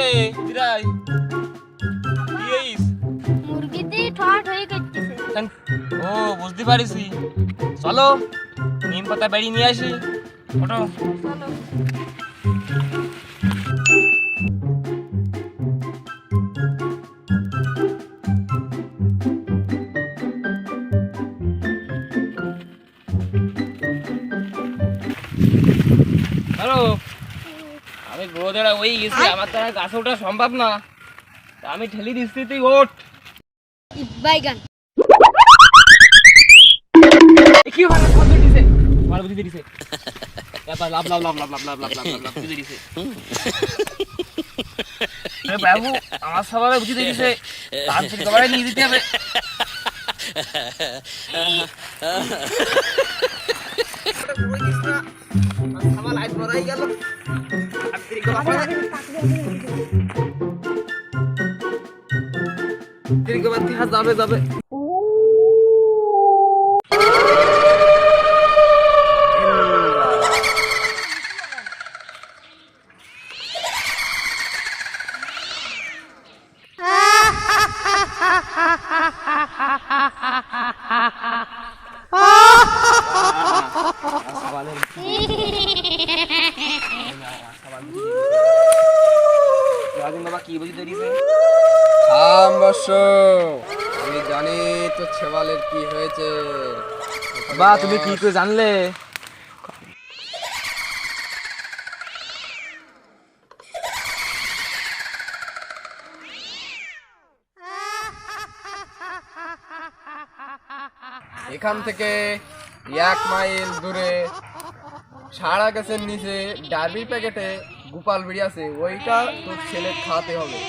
আইছে দিরাই কি হইস? মুরগিতে ঠট হয়ে করতেছে ও বুঝতে পারিছি। চলো নিম পাতা বেড়ি নিয়ে আসি। ওটো চলো। হ্যালো আমি রোদের ওই গেছি আমার দ্বারা গাছে ওঠা সম্ভব না। তা আমি ঠেলি দিচ্ছি তুই ওঠ। বাইগান কি ভালো ফল দিছে। ভালো বুদ্ধি দিছে। এবার লাভ লাভ লাভ লাভ লাভ লাভ লাভ লাভ লাভ বুদ্ধি দিছে। আরে বাবু আমার সবাই বুদ্ধি দিছে। তান্ত্রিক সবাই নিয়ে দিতে হবে। আমার লাইট বড়াই গেল। তিরিকো বাতি হাত যাবে যাবে রাজন বাবা কি থাম আমি জানি তো ছেবালের কি হয়েছে। বা তুমি কি করে জানলে? এখান থেকে এক মাইল দূরে সারা গাছের নিচে ডার্বি প্যাকেটে গোপাল বিড়ি আছে, ওইটা তোর ছেলে খাওয়াতে হবে।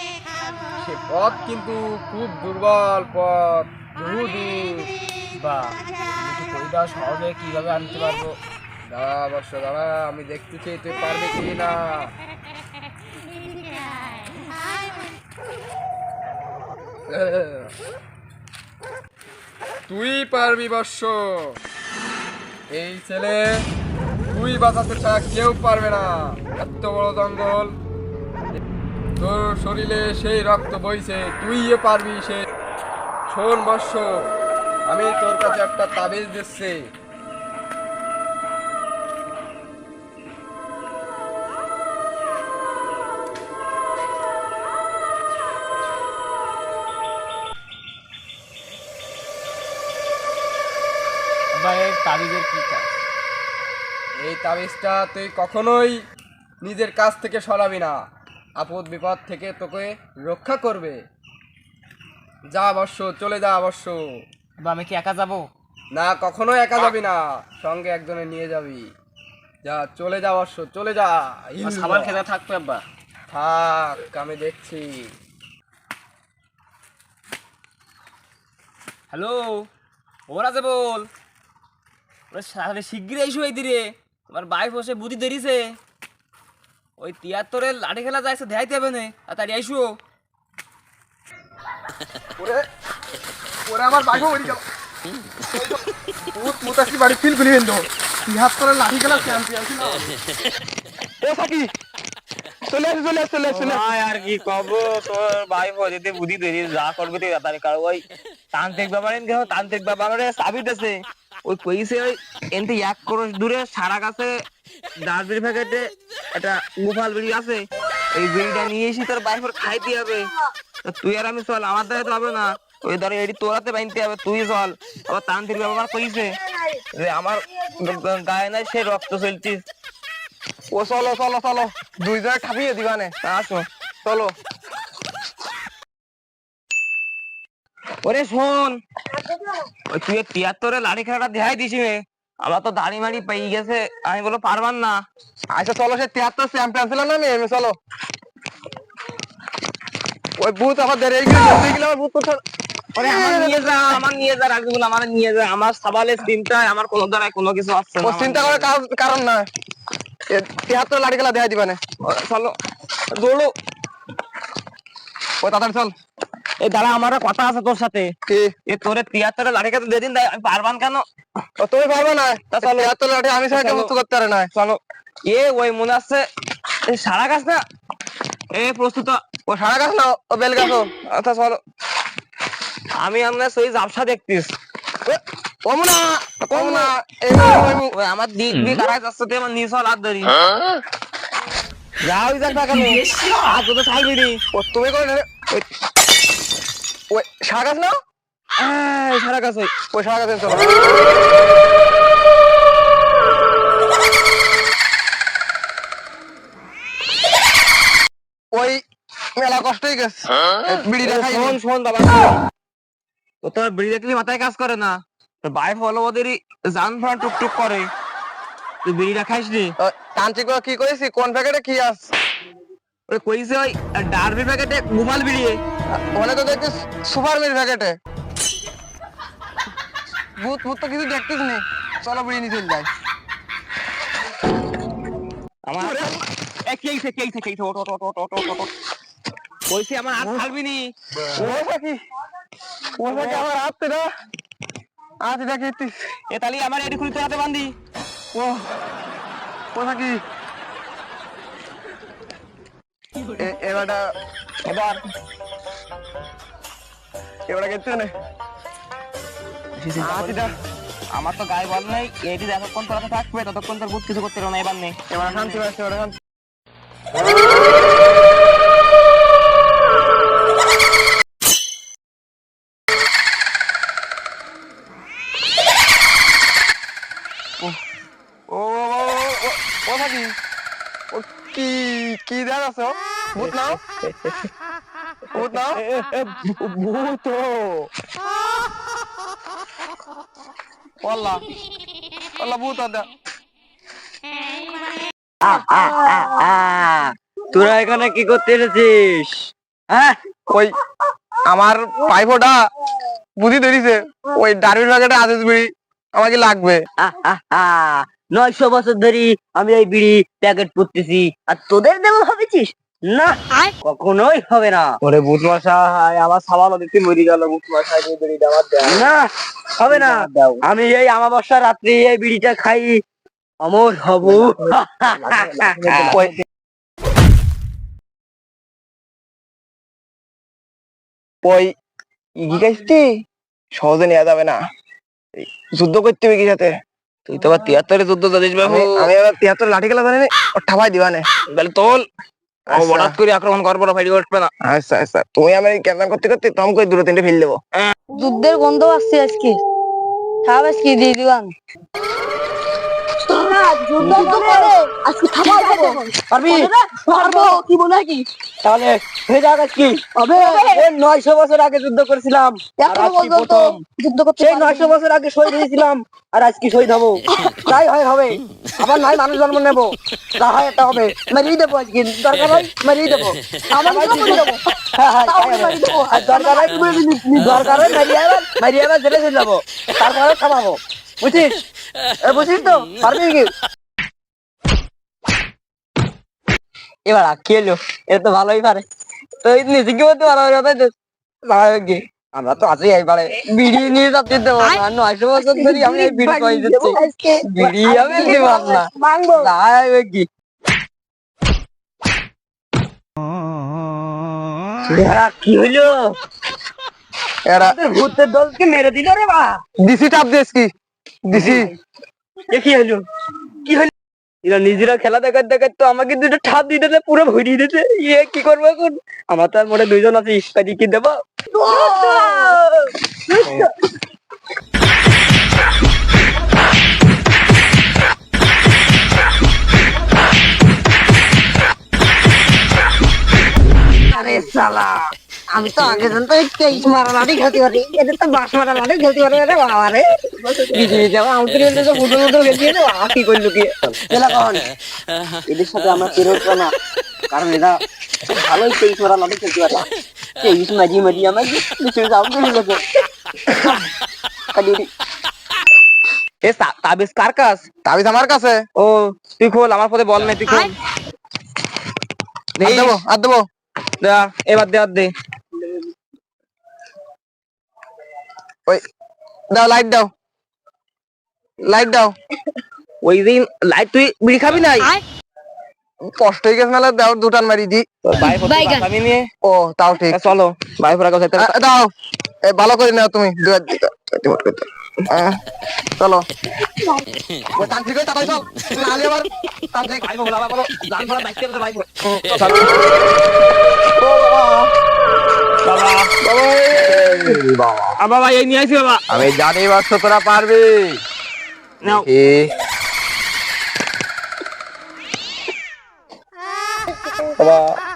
সে পথ কিন্তু খুব দুর্বল পথ বহু দূর বা কইটা সহজে কীভাবে আনতে পারব? দাদা বর্ষ দাদা আমি দেখতেছি, তুই পারবি কি না তুই পারবি বর্ষ এই ছেলে তুই বাঁচাতে ছাড়া কেউ পারবে না। এত বড় জঙ্গল। তোর শরীরে সেই রক্ত বইছে তুই এ পারবি সে। শোন বর্ষ, আমি তোর কাছে একটা তাবিজ দিচ্ছি। তাবিজের কি কাজ? এই তাবিজটা তুই কখনোই নিজের কাছ থেকে সরাবি না। আপদ বিপদ থেকে তোকে রক্ষা করবে। যা অবশ্য চলে যা অবশ্য। বা আমি কি একা যাব? না কখনো একা যাবি না। সঙ্গে একজনে নিয়ে যাবি। যা চলে যা অবশ্য চলে যা। সাবান খেতে থাকবে আব্বা। থাক আমি দেখছি। হ্যালো ওরা যে বল। ওরা সাথে শিগগিরই এসো এই দিরে তোমার বাইফ বসে বুদ্ধি ধরিছে। ওই তিয়াত্তরের লাঠি খেলা যাইছে দেখাইতে হবে না। আর তাড়ি ওরে ওরে আমার বাঘও উড়ি গেল। ভূত মুতাসি বাড়ি ফিল গুলি হেন্দো তিয়াত্তরের লাঠি খেলা চ্যাম্পিয়ন ছিল। এ সাকি চলে আসে চলে আসে চলে আসে আর কি কব তোর ভাই যদি বুদ্ধি দেরি যা করবে তুই তাড়াতাড়ি কর। ওই তান্ত্রিক ব্যাপারে দেখো তান্ত্রিক ব্যাপারে সাবিত আছে। ওই কইছে ওই এনতে এক ক্রোশ দূরে সারা গাছে ডাস্টবিন প্যাকেটে একটা গোপাল বিড়ি আছে। এই বিড়িটা নিয়ে এসে তোর বাইফের খাইতে হবে। তুই আর আমি চল, আমার দ্বারা তো হবে না। ওই ধরে এটি তোরাতে বাইনতে হবে, তুই চল। আবার তান্ত্রিক ব্যাপার কইছে যে আমার গায়ে নাই, সে রক্ত চলছিস ও চলো চলো চলো, দুই জায়গায় খাপিয়ে দিবানে। আসো, চলো। ওরে শোন। ওই তুই তিয়াত্তরে লাড়ি খেলাটা দেখাই দিছি মে আমার তো দাড়ি মাড়ি পেয়ে গেছে আমি বলো পারবার না। আচ্ছা চলো সে তিয়াত্তর চ্যাম্পিয়ন ছিল না মেয়ে চলো। ওই বুথ দেরি গেল জলদি বুথ কোথায়? ওরে আমার নিয়ে যা আমার নিয়ে যা রাখবি আমার নিয়ে যা। আমার সাবালের চিন্তায় আমার কোনো দ্বারাই কোনো কিছু আসছে না চিন্তা করে কাজ কারণ না। এ তিয়াত্তর লাঠি খেলা দেখাই ওরে চলো। দৌড়ো। ও তাড়াতাড়ি চল। দাঁড়া আমার কথা আছে তোর সাথে। কি? এ তোরে তিয়াত্তরে লাড়ি খেতে দিয়ে দিন তাই আমি পারবান কেন? ও তুমি পারবে না? তা চলো। তিয়াত্তর লাঠি আমি। মুক্ত করতে পারে না। চলো। এ ওই মনে আছে সারা গাছ না? এ প্রস্তুত। ও সারা গাছ না ও বেল গাছ আচ্ছা চলো। আমি আমরা সেই জাবসা দেখতিস কম না কম ওই আমার দিক দিয়ে কারাই যাচ্ছে তুই আমার নিচল হাত ধরি। যাও যাক না কেন। আর তো ছাড়বি নি ও তুমি করে ওই সারা গাছ না? সারা কাছে ওই সারা গাছে চলো ওই মেলা কষ্টই গেছে। বিড়ি দেখাই শোন শোন বাবা। ও তোর বিড়ি দেখলি মাথায় কাজ করে না। তোর বাইফ ওদেরই জান ফান টুকটুক করে। তুই বিড়িটা খাইস নি? তান্ত্রিক কি করেছি কোন প্যাকেটে কি আছে? ওই কইছে ওই ডারবি প্যাকেটে গুমাল বিড়িয়ে ওখানে তো দেখছিস সুপার মিল প্যাকেটে। ভূত ভূত তো কিছু দেখতিস নি। চলো বিড়ি নিয়ে চল যাই। আমার এ কে ইছে কে ইছে কে ইছে ওট ওট ওট ওট ওট ওট ওট আমার হাত ছাড়বি নি? আমার হাত আজ এটা খেতিস এ তালি আমার এডি খুলি তোর হাতে বান্ধি। ও ওটা কি এ- এবারটা এবার এবারটা খেতে নে হাতিটা আমার তো গায়ে বল নাই এটি যতক্ষণ তোর থাকবে ততক্ষণ তোর বুথ কিছু করতে পারবে না এবার নেই এবার শান্তি পাচ্ছে এবার শান্তি ও ও ও ও ও কি কি দেখ আছে ভূত নাও ভূত নাও ভূত ভূত আদা তোরা এখানে কি করতে এসেছিস? হ্যাঁ? ওই আমার পাইপোটা বুদ্ধি ধরিছে। ওই ডারবির প্যাকেটে আদেশ বিড়ি। আমাকে লাগবে। নয়শো বছর ধরে আমি এই বিড়ি প্যাকেট পুড়তেছি আর তোদের দেবো ভাবেছিস? না কখনোই হবে না। ওরে ভূত মশাই আমার সাবান দিতে মরি গেল ভূত মশাই দিয়ে বেরিয়ে আমার না হবে না। আমি এই আমাবস্যা রাত্রি এই বিড়িটা খাই অমর হব। ওই ওই ইগি গাইছি সহজে নেওয়া যাবে না। যুদ্ধ করতে হবে কি সাথে। তুই তো আবার তিয়াত্তরে যুদ্ধ জানিস বাবু। আমি এবার তিয়াত্তর লাঠি খেলা জানি না ঠাপাই দিবানে। তাহলে তোল। হঠাৎ করে আক্রমণ করব না ফাইট উঠবে না। আচ্ছা আচ্ছা। তুমি আমি ক্যামেরা করতে করতে তম করে দুটো তিনটে ফেল দেবো। যুদ্ধের গন্ধ আসছে আজকে। খাব আজকে দিয়ে দিলাম। যুদ্ধ করে আজকে খাবার খাব? পারবি? পারব? কি মনে হয় কি? তাহলে হয়ে যাক কি? হবে। নয়শো বছর আগে যুদ্ধ করেছিলাম আর এখনও আজকে পর্যন্ত প্রথম? যুদ্ধ করতে সেই নয়শো বছর আগে শহীদ হয়েছিলাম আর আজকে শহীদ হব? তাই হয় হবে। আবার নয় মানুষ জন্ম নেব। যা হয় এটা হবে। মেরিয়ে দেবো আজকে। দরকার হয় মেরিয়ে দেবো। আমার হ্যাঁ, হ্যাঁ, দরকার হয় দরকার হয় মেরিয়ে আবার মেরিয়ে আবার জেলে চলে যাব। তারপরে থামাবো। বুঝছিস এ, বুঝছিস তো? পারবি কি? এবার এলো এটা তো ভালোই পারে। তো নিজে কি বলতে পারো? কথা তো কি? আমরা তো আছি এইবারে বিড়ি নিয়ে যাচ্ছি তো। নয়শো বছর ধরে আমি এই বিড়ি পাই যাচ্ছি বিড়ি আমি দিবাম না। মাংবো যাই কি? কি হইল এরা তোর ভূতের দলকে মেরে দিল রে বা দিছি টাপ দিছি। কি হইল কি হইল এরা নিজেরা খেলা দেখার দেখার তো আমাকে দুটো ঠাপ দিয়ে দিতে পুরো ভরিয়ে দিতে ইয়ে কি করব এখন? আমার তো আর মোটে দুইজন আছে কাজে কি দেবো? আরে সালা আমি তো আগে জানতো তেইশ মারা লাঠি খেলতে পারি। এটা তো বাস মারা লাঠি খেলতে পারি। রে বাবা রে। যাওয়া আমি তো ফুটবল ফুটবল খেলতে তো আ কি করল কি? খেলা কখন? এদের সাথে আমরা পেরে না। কারণ এরা ভালোই তেইশ মারা লাঠি খেলতে পারে। তেইশ মাঝি মাঝি আমার বিশেষ যাও গেছে কালি এ তাবিজ কার কাছ? তাবিজ আমার কাছে। ও তুই খোল আমার পথে বল নাই তুই খোল। আর দেবো আর দেবো। দা এবার দে আর দে। ওই দাও লাইট দাও। লাইট দাও। ওই দিন লাইট তুই বিড়ি খাবি নাই? কষ্ট হয়ে গেছে মেলা দাও দুটান মারি দি। আমি নিয়ে? ও তাও ঠিক। এ চলো ভাই ফোর আ, দাও। ভালো করে নাও তুমি। চলো। তান্ত্রিক হয়ে চল আবার তান্ত্রিক ভাই বলো জান ফোর বাইক। ও বাবা। বাবা। এই নিয়ে বাবা। আমি জানি বাস তোরা পারবি। নাও। কি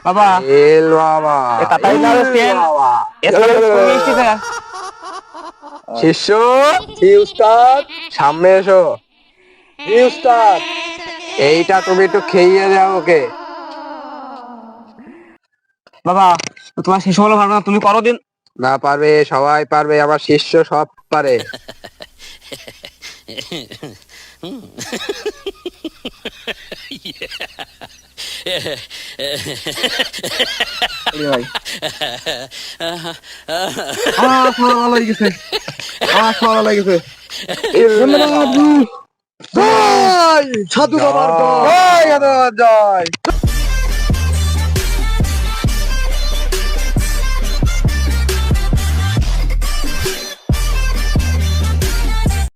বাবা। এল বাবা। এ তাড়াতাড়ি নাও, সেন। বাবা। মিষ্টি খায়। শিষ্য জি উস্তাদ সামনে এসো। জি উস্তাদ এইটা তুমি একটু খেয়ে দাও ওকে। বাবা তোমার শেষ হলো ভালো না তুমি করো দিন। না পারবে সবাই পারবে আমার শিষ্য সব পারে। সাধু বাবার জয়! জয়!